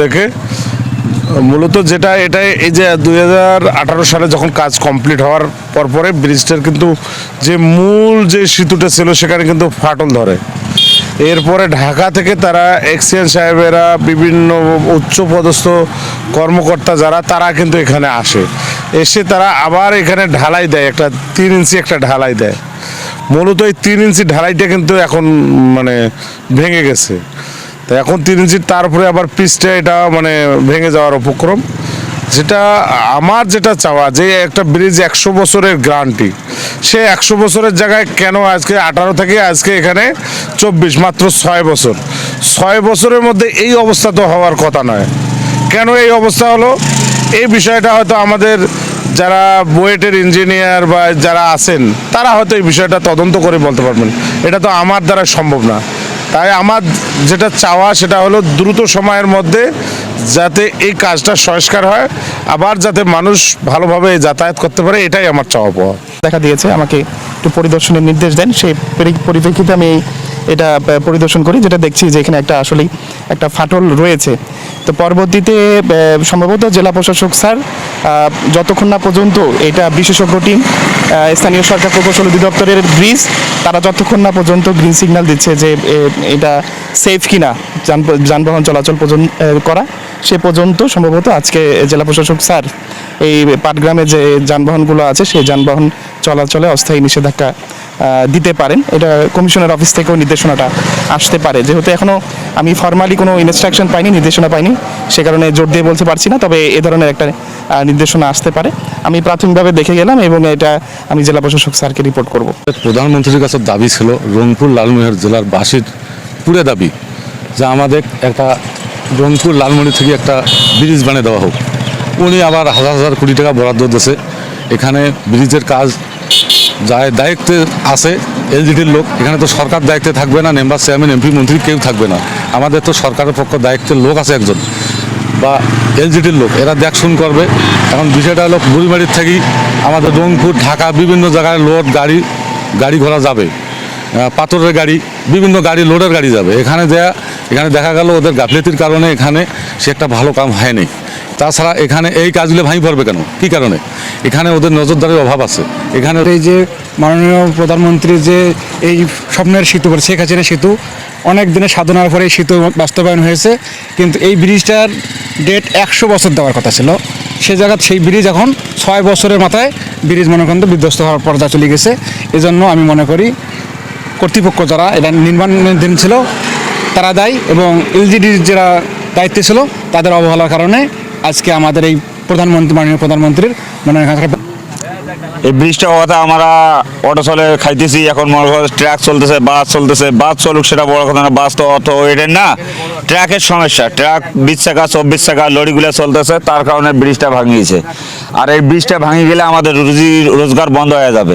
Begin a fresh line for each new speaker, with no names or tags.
দেখে, মূলত যেটা এটা এই যে দুই হাজার আঠারো সালে যখন কাজ কমপ্লিট হওয়ার পর পরে ব্রিজটার কিন্তু যে মূল যে সেতুটা ছিল সেখানে কিন্তু ফাটল ধরে। এরপরে ঢাকা থেকে তারা এক্সিয়েন্স সাহেবেরা, বিভিন্ন উচ্চ পদস্থ কর্মকর্তা যারা, তারা কিন্তু এখানে আসে। এসে তারা আবার এখানে ঢালাই দেয়, একটা তিন ইঞ্চি একটা ঢালাই দেয়। মূলত এই তিন ইঞ্চি ঢালাইটা কিন্তু এখন মানে ভেঙে গেছে। তো এখন তিন ইঞ্চি, তারপরে আবার পিসটা এটা মানে ভেঙে যাওয়ার উপক্রম। যেটা আমার যেটা চাওয়া, যে একটা ব্রিজ একশো বছরের গ্যারান্টি সে একশো বছরের জায়গায় কেন আজকে আঠারো থেকে আজকে এখানে চব্বিশ, মাত্র ছয় বছর? ছয় বছরের মধ্যে এই অবস্থা তো হওয়ার কথা নয়। কেন এই অবস্থা হলো? এই বিষয়টা হয়তো আমাদের যারা বুয়েটের ইঞ্জিনিয়ার বা যারা আছেন, তারা হয়তো এই বিষয়টা তদন্ত করে বলতে পারবেন। এটা তো আমার দ্বারা সম্ভব না। তাই আমার যেটা চাওয়া সেটা হলো দ্রুত সময়ের মধ্যে যাতে এই কাজটা সংস্কার হয়, আবার যাতে মানুষ ভালোভাবে যাতায়াত করতে পারে, এটাই আমার চাওয়া পাওয়া
দেখা দিয়েছে, আমাকে একটু পরিদর্শনের নির্দেশ দেন। সেই পরিপ্রেক্ষিতে আমি এটা পরিদর্শন করি, যেটা দেখছি যে এখানে একটা আসলেই একটা ফাটল রয়েছে। তো পরবর্তীতে সম্ভবত জেলা প্রশাসক স্যার যতক্ষণ না পর্যন্ত এটা বিশেষজ্ঞ টিম স্থানীয় সরকার প্রকৌশল অধিদপ্তরের ব্রিজ তারা যতক্ষণ না পর্যন্ত গ্রিন সিগন্যাল দিচ্ছে যে এটা সেফ কিনা যান- যানবাহন চলাচল পর্যন্ত করা, সে পর্যন্ত সম্ভবত আজকে জেলা প্রশাসক স্যার এই পাটগ্রামে যে যানবাহনগুলো আছে, সেই যানবাহন চলাচলে অস্থায়ী নিষেধাজ্ঞা দিতে পারেন। এটা কমিশনের অফিস থেকেও নির্দেশনাটা আসতে পারে। যেহেতু এখনও আমি ফর্মালি কোনো ইনস্ট্রাকশন পাইনি, নির্দেশনা পাইনি, সে কারণে জোর দিয়ে বলতে পারছি না, তবে এ ধরনের একটা নির্দেশনা আসতে পারে। আমি প্রাথমিকভাবে দেখে গেলাম এবং এটা আমি জেলা প্রশাসক স্যারকে রিপোর্ট করব।
প্রধানমন্ত্রীর কাছে দাবি ছিল, রংপুর লালমনিরহাট জেলার বাসীর পুরে দাবি, যে আমাদের একটা রংপুর লালমনি থেকে একটা ব্রিজ বানিয়ে দেওয়া হোক। উনি আবার হাজার হাজার কোটি টাকা বরাদ্দ দিয়েছে। এখানে ব্রিজের কাজ যায় দায়িত্বে আছে এলজিডির লোক। এখানে তো সরকার দায়িত্বে থাকবে না, মেম্বার, চেয়ারম্যান, এমপি, মন্ত্রী কেউ থাকবে না। আমাদের তো সরকারের পক্ষ দায়িত্বের লোক আছে একজন। বা এলজিডির লোক, এরা দেখশুন করবে। এখন বিষয়টা হলো বুড়িমারির থেকেই আমাদের রংপুর, ঢাকা বিভিন্ন জায়গায় লোড গাড়ি গাড়ি ঘোড়া যাবে। পাথরের গাড়ি, বিভিন্ন গাড়ি, লোডের গাড়ি যাবে। এখানে দেয়া এখানে দেখা গেল ওদের গাফলেতির কারণে এখানে সে একটা ভালো কাম হয়নি। তাছাড়া এখানে এই কাজগুলো ভাঙি পড়বে কেন? কি কারণে? এখানে ওদের নজরদারির অভাব আছে। এখানে
এই যে মাননীয় প্রধানমন্ত্রী যে এই স্বপ্নের সেতু শেখ হাসিনা সেতু, অনেক দিনের সাধনার পরে এই সেতু বাস্তবায়ন হয়েছে। কিন্তু এই ব্রিজটার ডেট একশো বছর দেওয়ার কথা ছিল। সে জায়গা, সেই ব্রিজ এখন ছয় বছরের মাথায় ব্রিজ মনে করেন বিধ্বস্ত হওয়ার পর্দা চলে গেছে। এজন্য আমি মনে করি কর্তৃপক্ষ যারা, এটা নির্মাণাধীন ছিল, তারা দায়ী এবং এলজিডির যারা দায়িত্বে ছিল, তাদের অবহেলার কারণে আজকে আমাদের এই প্রধানমন্ত্রী, মাননীয় প্রধানমন্ত্রীর মনে
এই ব্রিজটা কথা আমরা অটো চলে খাইতেছি, এখন মনে করো ট্রাক চলতেছে, বাস চলতেছে, বাস চলুক সেটা বড় কথা না, বাস তো অত এটা না। ট্রাকের সমস্যা, ট্রাক বিশ টাকা চব্বিশ টাকা লরিগুলো চলতেছে, তার কারণে ব্রিজটা ভাঙিয়েছে। আর এই ব্রিজটা ভাঙিয়ে গেলে আমাদের রুজি, রোজগার বন্ধ হয়ে যাবে।